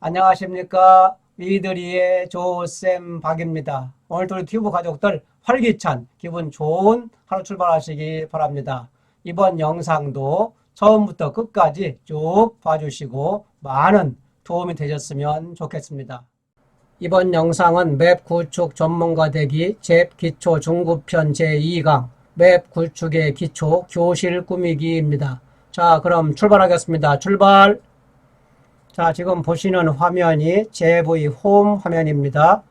안녕하십니까. 위드리의 조쌤 박입니다. 오늘도 튜브 가족들 활기찬 기분 좋은 하루 출발하시기 바랍니다. 이번 영상도 처음부터 끝까지 쭉 봐주시고 많은 도움이 되셨으면 좋겠습니다. 이번 영상은 맵 구축 전문가 되기 잽 기초 중급편 제2강 맵 구축의 기초 교실 꾸미기입니다. 자, 그럼 출발하겠습니다. 출발! 자, 지금 보시는 화면이 JV 홈 화면입니다.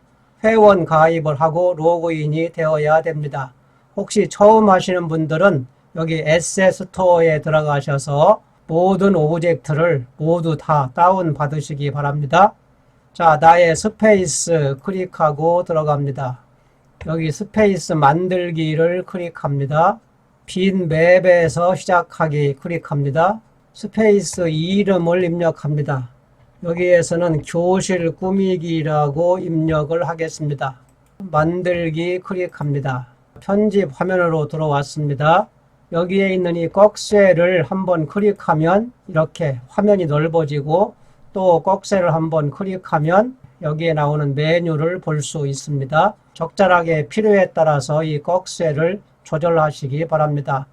회원 가입을 하고 로그인이 되어야 됩니다. 혹시 처음 하시는 분들은 여기 SS 스토어에 들어가셔서 모든 오브젝트를 모두 다 다운 받으시기 바랍니다. 자, 나의 스페이스 클릭하고 들어갑니다. 여기 스페이스 만들기를 클릭합니다. 빈 맵에서 시작하기 클릭합니다. 스페이스 이름을 입력합니다. 여기에서는 교실 꾸미기라고 입력을 하겠습니다. 만들기 클릭합니다. 편집 화면으로 들어왔습니다. 여기에 있는 이 꺽쇠를 한번 클릭하면 이렇게 화면이 넓어지고 또 꺽쇠를 한번 클릭하면 여기에 나오는 메뉴를 볼 수 있습니다. 적절하게 필요에 따라서 이 꺽쇠를 조절하시기 바랍니다.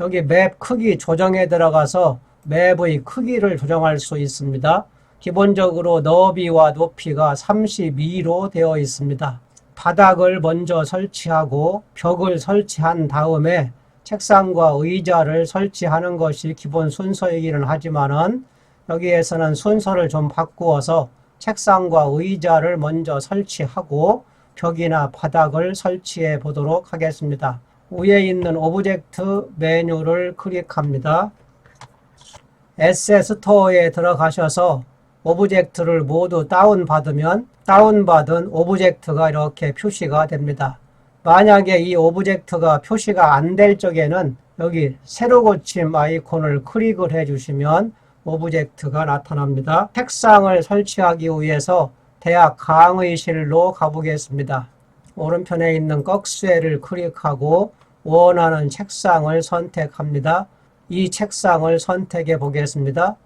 여기 맵 크기 조정에 들어가서 맵의 크기를 조정할 수 있습니다. 기본적으로 너비와 높이가 32로 되어 있습니다. 바닥을 먼저 설치하고 벽을 설치한 다음에 책상과 의자를 설치하는 것이 기본 순서이기는 하지만은 여기에서는 순서를 좀 바꾸어서 책상과 의자를 먼저 설치하고 벽이나 바닥을 설치해 보도록 하겠습니다. 위에 있는 오브젝트 메뉴를 클릭합니다. SS 스토어에 들어가셔서 오브젝트를 모두 다운받으면 다운받은 오브젝트가 이렇게 표시가 됩니다. 만약에 이 오브젝트가 표시가 안 될 적에는 여기 새로 고침 아이콘을 클릭을 해 주시면 오브젝트가 나타납니다. 책상을 설치하기 위해서 대학 강의실로 가보겠습니다. 오른편에 있는 꺽쇠를 클릭하고 원하는 책상을 선택합니다. 이 책상을 선택해 보겠습니다.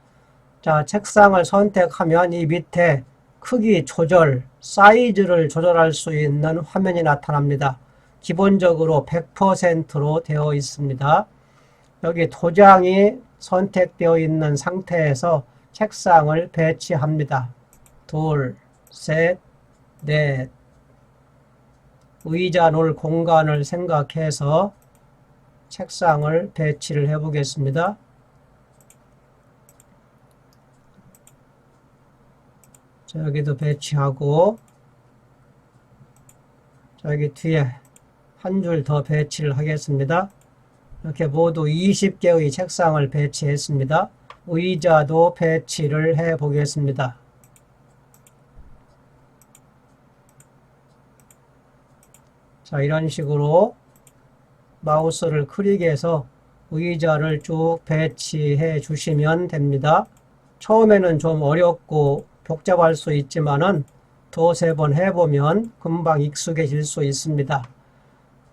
자, 책상을 선택하면 이 밑에 크기 조절, 사이즈를 조절할 수 있는 화면이 나타납니다. 기본적으로 100%로 되어 있습니다. 여기 도장이 선택되어 있는 상태에서 책상을 배치합니다. 둘, 셋, 넷. 의자 놓을 공간을 생각해서 책상을 배치를 해 보겠습니다. 자, 여기도 배치하고, 자, 여기 뒤에 한 줄 더 배치를 하겠습니다. 이렇게 모두 20개의 책상을 배치했습니다. 의자도 배치를 해 보겠습니다. 자, 이런 식으로 마우스를 클릭해서 의자를 쭉 배치해 주시면 됩니다. 처음에는 좀 어렵고 복잡할 수 있지만은 두세 번 해보면 금방 익숙해질 수 있습니다.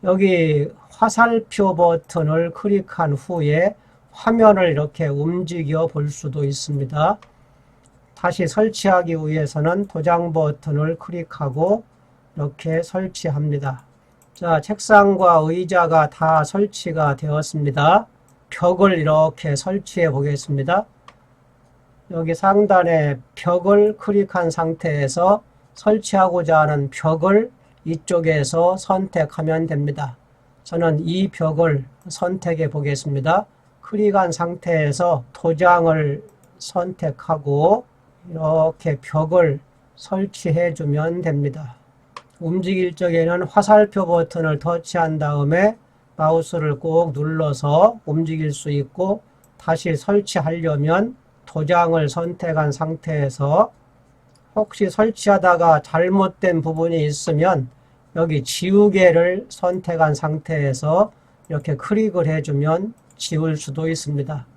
여기 화살표 버튼을 클릭한 후에 화면을 이렇게 움직여 볼 수도 있습니다. 다시 설치하기 위해서는 도장 버튼을 클릭하고 이렇게 설치합니다. 자, 책상과 의자가 다 설치가 되었습니다. 벽을 이렇게 설치해 보겠습니다. 여기 상단에 벽을 클릭한 상태에서 설치하고자 하는 벽을 이쪽에서 선택하면 됩니다. 저는 이 벽을 선택해 보겠습니다. 클릭한 상태에서 도장을 선택하고 이렇게 벽을 설치해 주면 됩니다. 움직일 적에는 화살표 버튼을 터치한 다음에 마우스를 꼭 눌러서 움직일 수 있고 다시 설치하려면 도장을 선택한 상태에서 혹시 설치하다가 잘못된 부분이 있으면 여기 지우개를 선택한 상태에서 이렇게 클릭을 해주면 지울 수도 있습니다.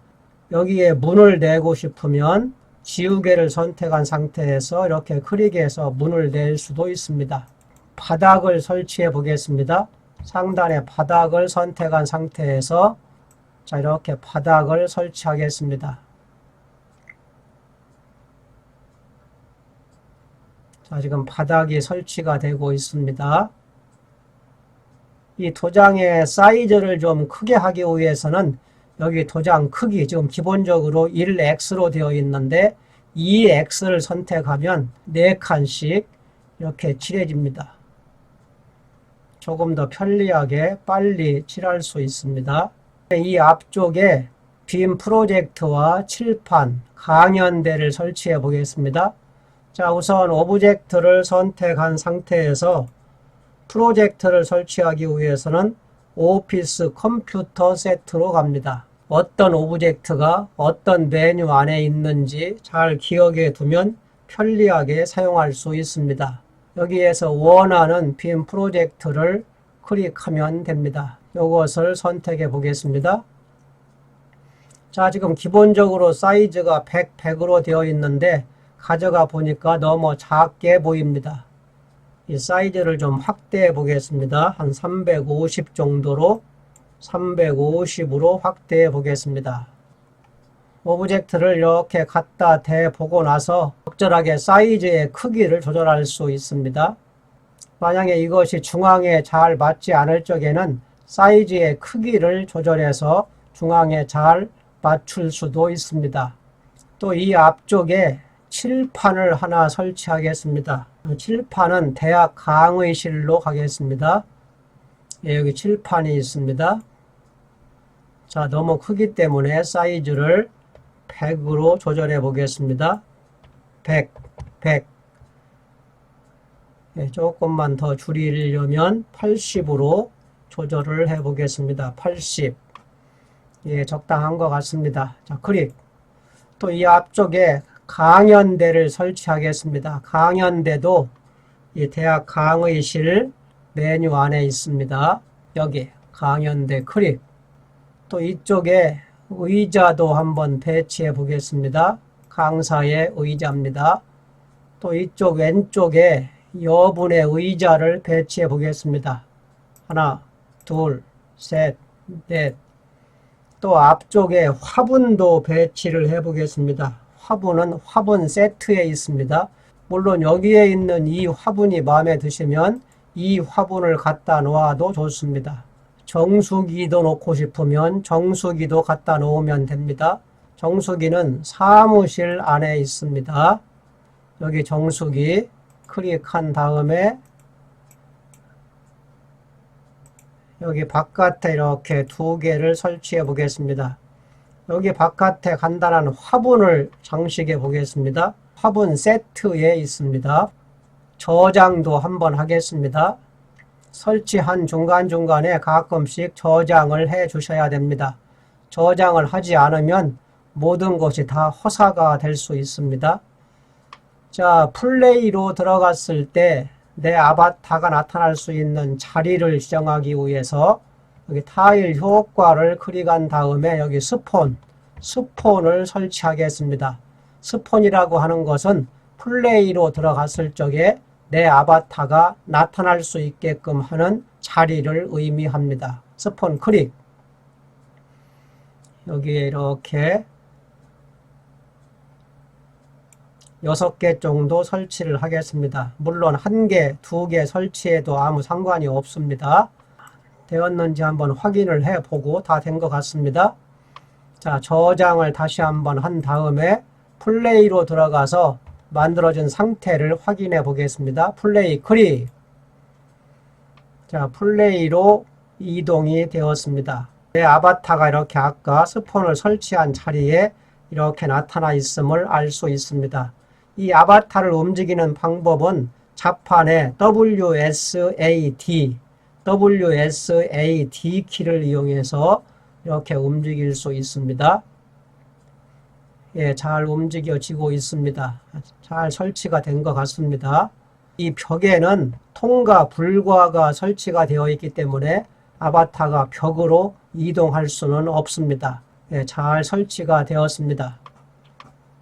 여기에 문을 내고 싶으면 지우개를 선택한 상태에서 이렇게 클릭해서 문을 낼 수도 있습니다. 바닥을 설치해 보겠습니다. 상단에 바닥을 선택한 상태에서 자 이렇게 바닥을 설치하겠습니다. 자, 지금 바닥이 설치가 되고 있습니다. 이 도장의 사이즈를 좀 크게 하기 위해서는 여기 도장 크기 지금 기본적으로 1x로 되어 있는데 2x를 선택하면 4칸씩 이렇게 칠해집니다. 조금 더 편리하게 빨리 칠할 수 있습니다. 이 앞쪽에 빔 프로젝트와 칠판, 강연대를 설치해 보겠습니다. 자, 우선 오브젝트를 선택한 상태에서 프로젝트를 설치하기 위해서는 오피스 컴퓨터 세트로 갑니다. 어떤 오브젝트가 어떤 메뉴 안에 있는지 잘 기억해 두면 편리하게 사용할 수 있습니다. 여기에서 원하는 빔 프로젝트를 클릭하면 됩니다. 이것을 선택해 보겠습니다. 자, 지금 기본적으로 사이즈가 100, 100으로 되어 있는데 가져가 보니까 너무 작게 보입니다. 이 사이즈를 좀 확대해 보겠습니다. 한 350 정도로 350으로 확대해 보겠습니다. 오브젝트를 이렇게 갖다 대 보고 나서 적절하게 사이즈의 크기를 조절할 수 있습니다. 만약에 이것이 중앙에 잘 맞지 않을 적에는 사이즈의 크기를 조절해서 중앙에 잘 맞출 수도 있습니다. 또 이 앞쪽에 칠판을 하나 설치하겠습니다. 칠판은 대학 강의실로 가겠습니다. 예, 여기 칠판이 있습니다. 자, 너무 크기 때문에 사이즈를 100으로 조절해 보겠습니다. 100, 100. 예, 조금만 더 줄이려면 80으로 조절을 해 보겠습니다. 80. 예, 적당한 것 같습니다. 자, 클릭. 또 이 앞쪽에 강연대를 설치하겠습니다. 강연대도 이 대학 강의실 메뉴 안에 있습니다. 여기 강연대 클릭. 또 이쪽에 의자도 한번 배치해 보겠습니다. 강사의 의자입니다. 또 이쪽 왼쪽에 여분의 의자를 배치해 보겠습니다. 하나, 둘, 셋, 넷. 또 앞쪽에 화분도 배치를 해 보겠습니다. 화분은 화분 세트에 있습니다. 물론 여기에 있는 이 화분이 마음에 드시면 이 화분을 갖다 놓아도 좋습니다. 정수기도 놓고 싶으면 정수기도 갖다 놓으면 됩니다. 정수기는 사무실 안에 있습니다. 여기 정수기 클릭한 다음에 여기 바깥에 이렇게 두 개를 설치해 보겠습니다. 여기 바깥에 간단한 화분을 장식해 보겠습니다. 화분 세트에 있습니다. 저장도 한번 하겠습니다. 설치한 중간중간에 가끔씩 저장을 해 주셔야 됩니다. 저장을 하지 않으면 모든 것이 다 허사가 될 수 있습니다. 자, 플레이로 들어갔을 때 내 아바타가 나타날 수 있는 자리를 지정하기 위해서 여기 타일 효과를 클릭한 다음에 여기 스폰, 스폰을 설치하겠습니다. 스폰이라고 하는 것은 플레이로 들어갔을 적에 내 아바타가 나타날 수 있게끔 하는 자리를 의미합니다. 스폰 클릭. 여기에 이렇게 여섯 개 정도 설치를 하겠습니다. 물론 한 개, 두개 설치해도 아무 상관이 없습니다. 되었는지 한번 확인을 해 보고 다 된 것 같습니다. 자, 저장을 다시 한번 한 다음에 플레이로 들어가서 만들어진 상태를 확인해 보겠습니다. 플레이 클릭. 자, 플레이로 이동이 되었습니다. 내 아바타가 이렇게 아까 스폰을 설치한 자리에 이렇게 나타나 있음을 알 수 있습니다. 이 아바타를 움직이는 방법은 자판에 WSAD, WSAD 키를 이용해서 이렇게 움직일 수 있습니다. 예, 잘 움직여지고 있습니다. 잘 설치가 된 것 같습니다. 이 벽에는 통과 불과가 설치가 되어 있기 때문에 아바타가 벽으로 이동할 수는 없습니다. 예, 잘 설치가 되었습니다.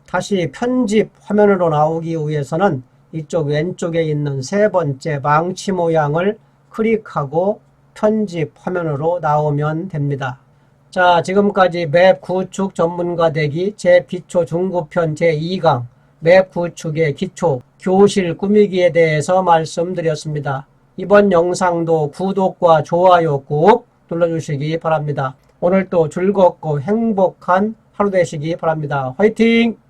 다시 편집 화면으로 나오기 위해서는 이쪽 왼쪽에 있는 세 번째 망치 모양을 클릭하고 편집 화면으로 나오면 됩니다. 자, 지금까지 맵 구축 전문가 되기 제 기초 중급편 제2강 맵 구축의 기초, 교실 꾸미기에 대해서 말씀드렸습니다. 이번 영상도 구독과 좋아요 꼭 눌러주시기 바랍니다. 오늘도 즐겁고 행복한 하루 되시기 바랍니다. 화이팅!